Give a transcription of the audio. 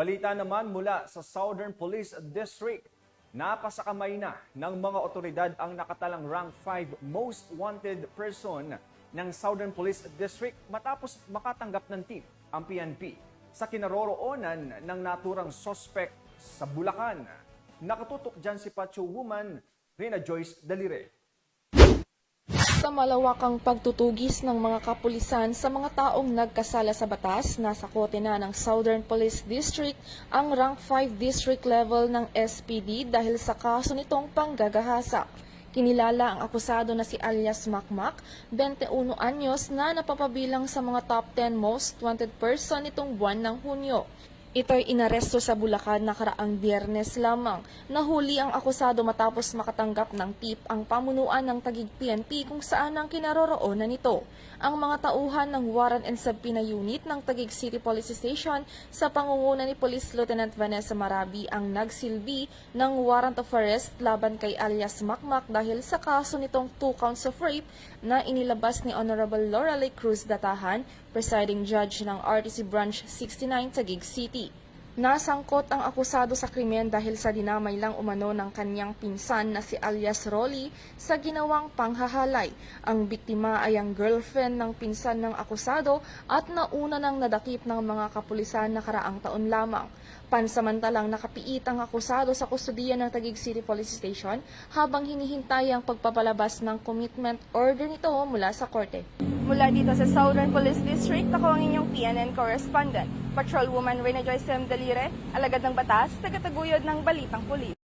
Balita naman mula sa Southern Police District. Napasakamay na ng mga otoridad ang nakatalang rank 5 most wanted person ng Southern Police District matapos makatanggap ng tip ang PNP sa kinaroroonan ng naturang sospek sa Bulacan. Nakatutok dyan si Pacho Woman, Rina Joyce Dalire. Sa malawakang pagtutugis ng mga kapulisan sa mga taong nagkasala sa batas, nasa kote na ng Southern Police District ang rank 5 district level ng SPD dahil sa kaso nitong panggagahasa. Kinilala ang akusado na si alias Makmak, 21 anyos na napapabilang sa mga top 10 most wanted person nitong buwan ng Hunyo. Ito'y inaresto sa Bulacan nakaraang biyernes lamang. Nahuli ang akusado matapos makatanggap ng tip ang pamunuan ng Tagig PNP kung saan ang kinaroroonan nito. Ang mga tauhan ng Warrant and Subpoena Unit ng Tagig City Police Station sa pangunguna ni Police Lieutenant Vanessa Marabi ang nagsilbi ng warrant of arrest laban kay alias Makmak dahil sa kaso nitong two counts of rape na inilabas ni Honorable Lorelei Cruz Datahan, presiding judge ng RTC Branch 69 Taguig City. Nasangkot ang akusado sa krimen dahil sa dinamay lang umano ng kanyang pinsan na si alias Rolly sa ginawang panghahalay. Ang biktima ay ang girlfriend ng pinsan ng akusado at nauna nang nadakip ng mga kapulisan nakaraang taon lamang. Pansamantalang nakapiit ang akusado sa kustudiya ng Taguig City Police Station habang hinihintay ang pagpapalabas ng commitment order nito mula sa korte. Mula dito sa Southern Police District, ako ang inyong PNN correspondent, Patrolwoman Reyna Joyce M. Dalire, alagad ng batas, tagataguyod ng Balitang Pulis.